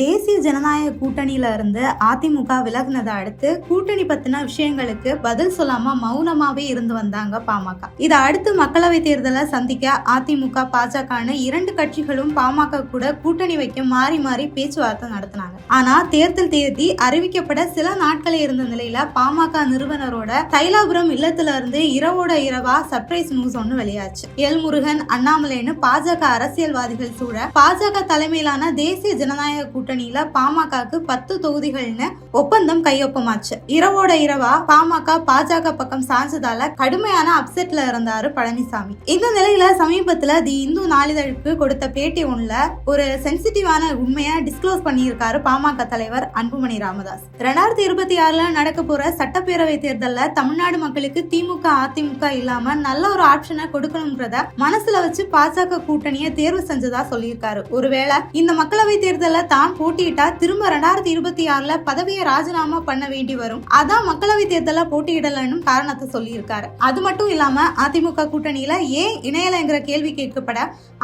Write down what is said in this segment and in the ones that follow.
தேசிய ஜனநாயக கூட்டணியில இருந்து அதிமுக விலகினதை அடுத்து கூட்டணி பத்தின விஷயங்களுக்கு பதில் சொல்லாம மௌனமாவே இருந்து வந்தாங்க பாமக. இதை அடுத்து மக்களவை தேர்தலை சந்திக்க அதிமுக பாஜகன்னு இரண்டு கட்சிகளும் பாமக கூட கூட்டணி வைக்க மாறி மாறி பேச்சுவார்த்தை நடத்தினாங்க. ஆனா தேர்தல் தேதி அறிவிக்கப்பட சில நாட்களே இருந்த நிலையில பாமக நிறுவனரோட தைலாபுரம் இல்லத்துல இருந்து இரவோட இரவா சர்ப்ரைஸ் நியூஸ் ஒன்று வெளியாச்சு. எல் முருகன் அண்ணாமலைன்னு பாஜக அரசியல்வாதிகள் சூழ பாஜக தலைமையிலான தேசிய ஜனநாயக கூட்டணியில பாமகக்கு பத்து தொகுதிகள்னு ஒப்பந்தம் கையொப்பமாச்சு. இரவோட இரவா பாமக பாஜக பக்கம் சாஞ்சதால கடுமையான அப்செட்ல இருந்தாரு பழனிசாமி. இந்த நிலையில சமீபத்துல தி இந்து நாளிதழுக்கு கொடுத்த பேட்டி ஒன்றுல ஒரு சென்சிட்டிவான உண்மையை டிஸ்க்ளோஸ் பண்ணியிருக்காரு பாமக தலைவர் அன்புமணி ராமதாஸ். ரெண்டாயிரத்தி இருபத்தி ஆறுல நடக்க போற சட்டப்பேரவை தேர்தலில் தமிழ்நாடு மக்களுக்கு திமுக அதிமுக இல்லாம நல்ல ஒரு ஆப்ஷனை கொடுக்கணும்ன்றத மனசுல வச்சு பாஜக கூட்டணியை தேர்வு செஞ்சதா சொல்லியிருக்காரு. ஒருவேளை இந்த மக்களவை தேர்தலில் தான் போட்டியிட்டா திரும்ப ரெண்டாயிரத்தி இருபத்தி ஆறுல பதவியை ராஜினாமா பண்ண வேண்டி வரும். அதான் மக்களவை தேர்தல போட்டியிடலன்னு காரணத்தை சொல்லியிருக்காரு. அது மட்டும் இல்லாம அதிமுக கூட்டணியில ஏன் இணையலைங்கிற கேள்வி கேட்கப்பட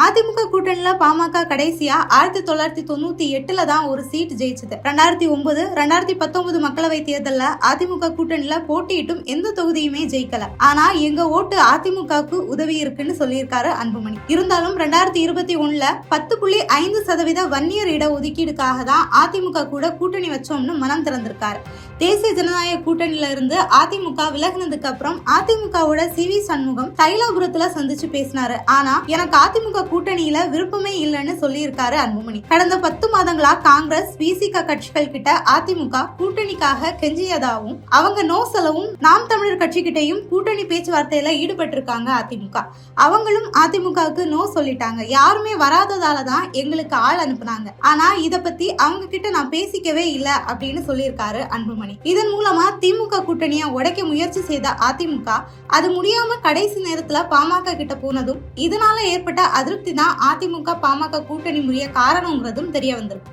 அதிமுக கூட்டணியில பாமக கடைசியா ஆயிரத்தி தொள்ளாயிரத்தி தொண்ணூத்தி எட்டுல தான் ஒரு சீட் ஜெயிச்சது. ரெண்டாயிரத்தி ஒன்பது ரெண்டாயிரத்தி பத்தொன்பது மக்களவை தேர்தல்ல அதிமுக கூட்டணியில போட்டியிட்டும் எந்த தொகுதியுமே ஜெயிக்கல. ஆனா எங்க ஓட்டு அதிமுகவுக்கு உதவி இருக்குன்னு சொல்லியிருக்காரு அன்புமணி. இருந்தாலும் ரெண்டாயிரத்தி இருபத்தி ஒண்ணுல பத்து புள்ளி ஐந்து சதவீத வன்னியர் இட ஒதுக்கீடுக்காக தான் அதிமுக கூட கூட்டணி வச்சோம்னு மனம் திறந்திருக்காரு. தேசிய ஜனநாயக கூட்டணியில இருந்து அதிமுக விலகினதுக்கு அப்புறம் அதிமுகவோட சி வி சண்முகம் தைலாபுரத்துல சந்திச்சு பேசினாரு. ஆனா எனக்கு அதிமுக கூட்டணியில விருப்பமே இல்லைன்னு சொல்லியிருக்காரு அன்புமணி. கடந்த பத்து மாதங்களா காங்கிரஸ் பிசிக கட்சிகள் கிட்ட அதிமுக கூட்டணிக்காக கெஞ்சியதாவும் அவங்க நோ செலவும் நாம் தமிழர் கட்சி கிட்டையும் கூட்டணி பேச்சுவார்த்தையில ஈடுபட்டிருக்காங்க அதிமுக. அவங்களும் அதிமுகவுக்கு நோ சொல்லிட்டாங்க. யாருமே வராததால தான் எங்களுக்கு ஆள் அனுப்புனாங்க. ஆனா இத பத்தி அவங்க கிட்ட நான் பேசிக்கவே இல்லை அப்படின்னு சொல்லியிருக்காரு அன்புமணி. இதன் மூலமா திமுக கூட்டணியை உடைக்க முயற்சி செய்த அதிமுக அது முடியாம கடைசி நேரத்துல பாமக கிட்ட போனதும் இதனால ஏற்பட்ட அதிருப்தி தான் அதிமுக பாமக கூட்டணி முறைய காரணங்கிறதும் தெரிய வந்திருக்கு.